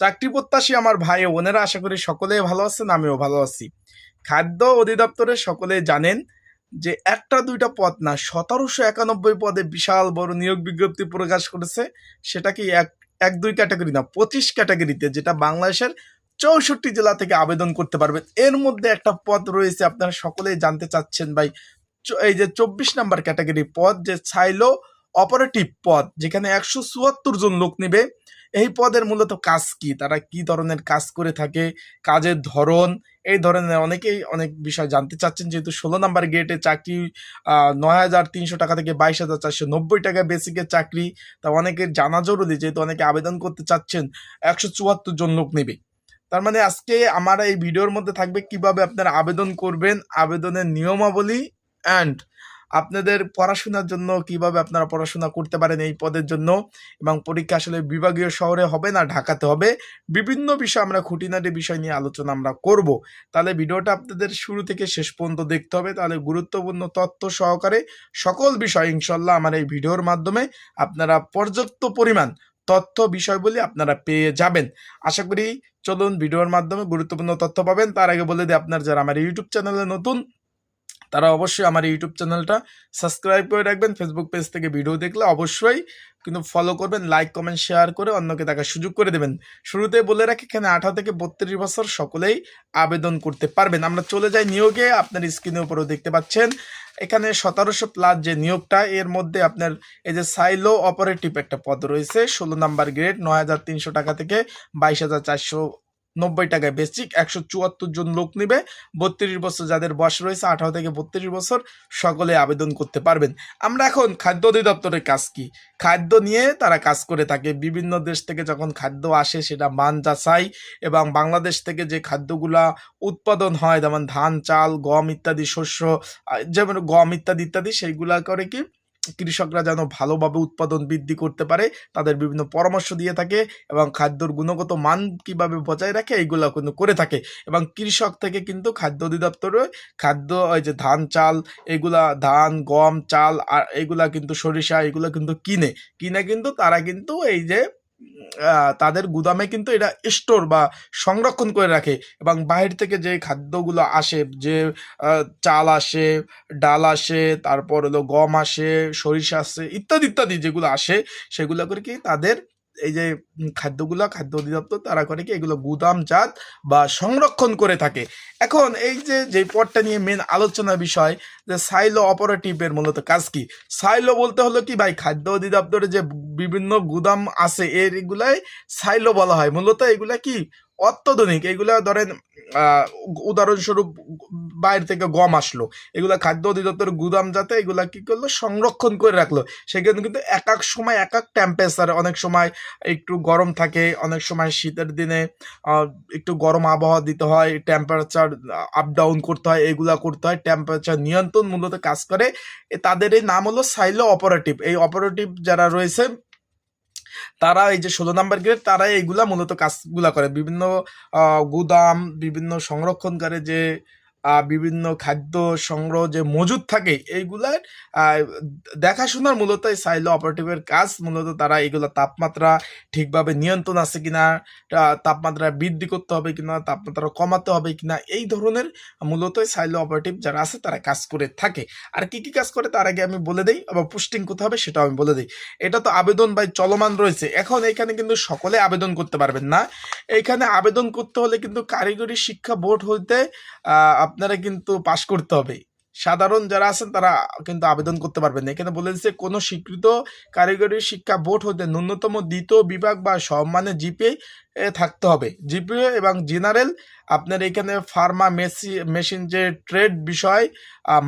চাকরি প্রত্যাশী আমার ভাই বোনেরা, আশা করি সকলেই ভালো আছেন, আমিও ভালো আছি। খাদ্য অধিদপ্তরে সকলে জানেন যে একটা দুইটা পদ না, সতেরোশো একানব্বই পদে বিশাল বড় নিয়োগ বিজ্ঞপ্তি প্রকাশ করেছে সেটা কি এক এক দুই ক্যাটাগরি না, পঁচিশ ক্যাটাগরিতে, যেটা বাংলাদেশের চৌষট্টি জেলা থেকে আবেদন করতে পারবেন। এর মধ্যে একটা পদ রয়েছে, আপনারা সকলেই জানতে চাচ্ছেন ভাই এই যে চব্বিশ নাম্বার ক্যাটাগরি পদ, যে চাইলো অপারেটিভ পদ, যেখানে একশো চুয়াত্তর জন লোক নেবে। এই পদের মূলত কাজ কি? তারা কি ধরনের কাজ করে থাকে? কাজের ধরন? এই ধরনের অনেকেই অনেক বিষয় জানতে চাচ্ছেন। যেহেতু ষোলো নাম্বার গেটে চাকরি নয় হাজার তিনশো টাকা থেকে বাইশ হাজার চারশো নব্বই টাকা বেসিকের চাকরি। তা অনেকের জানা জরুরি, যেহেতু অনেকে আবেদন করতে চাচ্ছেন, একশো চুয়াত্তর জন লোক নেবে। তার মানে আজকে আমার এই ভিডিওর মধ্যে থাকবে কীভাবে আপনারা আবেদন করবেন, আবেদনের নিয়মাবলী অ্যান্ড আপনাদের পড়াশোনার জন্য কীভাবে আপনারা পড়াশোনা করতে পারেন এই পদের জন্য এবং পরীক্ষা আসলে বিভাগীয় শহরে হবে না ঢাকাতে হবে, বিভিন্ন বিষয় আমরা খুঁটিনাটি বিষয় নিয়ে আলোচনা আমরা করব। তাহলে ভিডিওটা আপনাদের শুরু থেকে শেষ পর্যন্ত দেখতে হবে। তাহলে গুরুত্বপূর্ণ তথ্য সহকারে সকল বিষয় ইনশাল্লাহ আমার এই ভিডিওর মাধ্যমে আপনারা পর্যাপ্ত পরিমাণ তথ্য বিষয়গুলি আপনারা পেয়ে যাবেন। আশা করি চলুন ভিডিওর মাধ্যমে গুরুত্বপূর্ণ তথ্য পাবেন। তার আগে বলে দিই, আপনার যারা আমার ইউটিউব চ্যানেলে নতুন তারা অবশ্যই আমার ইউটিউব চ্যানেলটা সাবস্ক্রাইব করে রাখবেন ফেসবুক পেজ থেকে ভিডিও দেখলে অবশ্যই কিন্তু ফলো করবেন লাইক কমেন্ট শেয়ার করে অন্যকে দেখার সুযোগ করে দেবেন। শুরুতে বলে রাখি, এখানে আঠারো থেকে বত্রিশ বছর সকলেই আবেদন করতে পারবেন। আমরা চলে যাই নিয়োগে, আপনার স্ক্রিনের উপরেও দেখতে পাচ্ছেন। এখানে সতেরোশো প্লাস যে নিয়োগটা, এর মধ্যে আপনার এই যে সাইলো অপারেটিভ একটা পদ রয়েছে, ষোলো নাম্বার গ্রেড নয় হাজার তিনশো টাকা থেকে বাইশ হাজার চারশো নব্বই টাকায় বেসিক, একশো চুয়াত্তর জন লোক নেবে। বত্রিশ বছর যাদের বয়স রয়েছে, আঠারো থেকে বত্রিশ বছর, সকলে আবেদন করতে পারবেন। আমরা এখন খাদ্য অধিদপ্তরের কাজ কি? খাদ্য নিয়ে তারা কাজ করে থাকে। বিভিন্ন দেশ থেকে যখন খাদ্য আসে, সেটা মান যাচাই এবং বাংলাদেশ থেকে যে খাদ্যগুলা উৎপাদন হয়, যেমন ধান, চাল, গম ইত্যাদি, শস্য যেমন গম ইত্যাদি ইত্যাদি সেইগুলা করে কি কৃষকরা যেন ভালোভাবে উৎপাদন বৃদ্ধি করতে পারে, তাদের বিভিন্ন পরামর্শ দিয়ে থাকে এবং খাদ্যর গুণগত মান কীভাবে বজায় রাখে, এইগুলো কিন্তু করে থাকে। এবং কৃষক থেকে কিন্তু খাদ্য অধিদপ্তরে খাদ্য, ওই যে ধান, চাল, এগুলা ধান, গম, চাল, আর এগুলা কিন্তু সরিষা, এগুলো কিন্তু কিনে। কিনে কিন্তু তারা কিন্তু এই যে তাদের গুদামে কিন্তু এটা স্টোর বা সংরক্ষণ করে রাখে এবং বাইরে থেকে যে খাদ্যগুলো আসে, যে চাল আসে, ডাল আসে, তারপর হলো গম আসে, সরিষা আসে, ইত্যাদি ইত্যাদি যেগুলো আসে, সেগুলো করে কি তাদের এই যে খাদ্যগুলো, খাদ্য অধিদপ্তর তারা করে কি এগুলো গুদামজাত বা সংরক্ষণ করে থাকে। এখন এই যে যে পদটা নিয়ে মেন আলোচনার বিষয়, যে সাইলো অপারেটিভের মূলত কাজ কি? সাইলো বলতে হলো কি ভাই? খাদ্য অধিদপ্তরে যে বিভিন্ন গুদাম আছে, এগুলাই সাইলো বলা হয়। মূলত এগুলা কি? অত্যাধুনিক। এগুলা ধরেন উদাহরণস্বরূপ বাইরে থেকে গম আসলো। এগুলো খাদ্য অধিদপ্তর গুদাম যাতে এগুলা কি করল? সংরক্ষণ করে রাখল। সেখানে কিন্তু এক এক সময় এক এক টেম্পারেচার অনেক সময় একটু গরম থাকে, অনেক সময় শীতের দিনে একটু গরম আবহাওয়া দিতে হয় টেম্পারেচার আপ ডাউন করতে হয়, এগুলা করতে হয় টেম্পারেচার নিয়ন্ত্রণ মূলত কাজ করে। তাদের এই নাম হলো সাইলো অপারেটিভ এই অপারেটিভ যারা রয়েছে, তারা এই যে ষোলো নাম্বার গ্রেড তারা এইগুলা মূলত কাজগুলা করে। বিভিন্ন গুদাম, বিভিন্ন সংরক্ষণকারী যে বিভিন্ন খাদ্য সংগ্রহ যে মজুদ থাকে, এইগুলার দেখাশোনার মূলত সাইলো অপারেটিভের কাজ মূলত তারা এগুলো তাপমাত্রা ঠিকভাবে নিয়ন্ত্রণ আছে কিনা তাপমাত্রা বৃদ্ধি করতে হবে কিনা, তাপমাত্রা কমাতে হবে কিনা, এই ধরনের মূলত সাইলো অপারেটিভ যারা আছে তারা কাজ করে থাকে। আর কি কি কাজ করে তার আগে আমি বলে দিই, আবার পুস্টিং করতে হবে সেটাও আমি বলে দিই। এটা তো আবেদন ভাই চলমান রয়েছে, এখন এখানে কিন্তু সকলে আবেদন করতে পারবেন না। এইখানে আবেদন করতে হলে কিন্তু কারিগরি শিক্ষা বোর্ড হইতে আপনারা কিন্তু পাশ করতে হবে। সাধারণ যারা আছেন তারা কিন্তু আবেদন করতে পারবেন না। এখানে বলে দিচ্ছে, কোনো স্বীকৃত কারিগরি শিক্ষা বোর্ড হতে ন্যূনতম দ্বিতীয় বিভাগ বা সম্মানের জিপিএ থাকতে হবে। জিপিও এবং জেনারেল আপনার এখানে ফার্মা মেসি, মেশিন যে ট্রেড বিষয়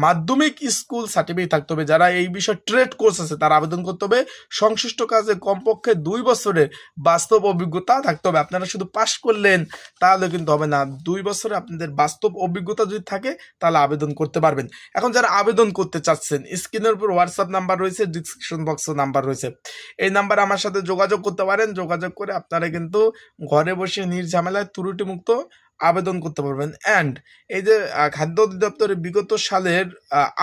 মাধ্যমিক স্কুল সার্টিফিকেট থাকতে হবে। যারা এই বিষয়ে ট্রেড কোর্স আছে, তারা আবেদন করতে হবে। সংশ্লিষ্ট কাজে কমপক্ষে দুই বছরের বাস্তব অভিজ্ঞতা থাকতে হবে। আপনারা শুধু পাশ করলেন, তাহলে কিন্তু হবে না। দুই বছরে আপনাদের বাস্তব অভিজ্ঞতা যদি থাকে, তাহলে আবেদন করতে পারবেন। এখন যারা আবেদন করতে চাচ্ছেন, স্ক্রিনের উপর হোয়াটসঅ্যাপ নাম্বার রয়েছে ডিসক্রিপশন বক্সে নাম্বার রয়েছে। এই নাম্বারে আমার সাথে যোগাযোগ করতে পারেন। যোগাযোগ করে আপনারা কিন্তু ঘরে বসে নির্ঝামেলায় ত্রুটিমুক্ত আবেদন করতে পারবেন। অ্যান্ড এই যে খাদ্য অধিদপ্তরের বিগত সালের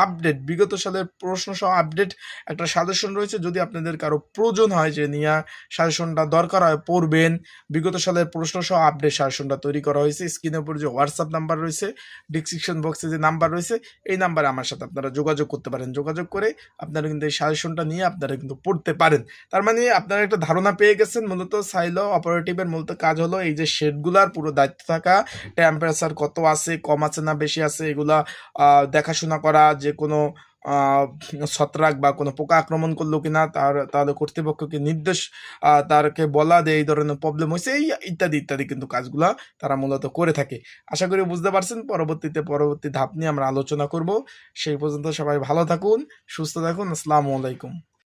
আপডেট বিগত সালের প্রশ্ন সহ আপডেট একটা সাজেশন রয়েছে। যদি আপনাদের কারও প্রয়োজন হয় যে নিয়ে সাজেশনটা দরকার হয়, পড়বেন। বিগত সালের প্রশ্ন সহ আপডেট সাজেশনটা তৈরি করা হয়েছে। স্ক্রিনের উপর যে হোয়াটসঅ্যাপ নাম্বার রয়েছে ডিসক্রিপশন বক্সে যে নাম্বার রয়েছে, এই নাম্বারে আমার সাথে আপনারা যোগাযোগ করতে পারেন। যোগাযোগ করে আপনারা কিন্তু এই সাজেশনটা নিয়ে আপনারা কিন্তু পড়তে পারেন। তার মানে আপনারা একটা ধারণা পেয়ে গেছেন। মূলত সাইলো অপারেটিভের মূলত কাজ হলো এই যে শেডগুলার পুরো দায়িত্ব থাকা টেম্পারেচার কত আছে, কম আছে না বেশি আছে, এগুলা দেখাশোনা করা, যে কোনো ছত্রাক বা কোনো পোকা আক্রমণ করল কিনা, তার, তাহলে কর্তৃপক্ষকে নির্দেশ তারকে বলা যে এই ধরনের প্রবলেম হয়েছে এই ইত্যাদি ইত্যাদি কিন্তু কাজগুলা তারা মূলত করে থাকে। আশা করি বুঝতে পারছেন, পরবর্তীতে পরবর্তী ধাপ নিয়ে আমরা আলোচনা করব। সেই পর্যন্ত সবাই ভালো থাকুন, সুস্থ থাকুন, আসসালামু আলাইকুম।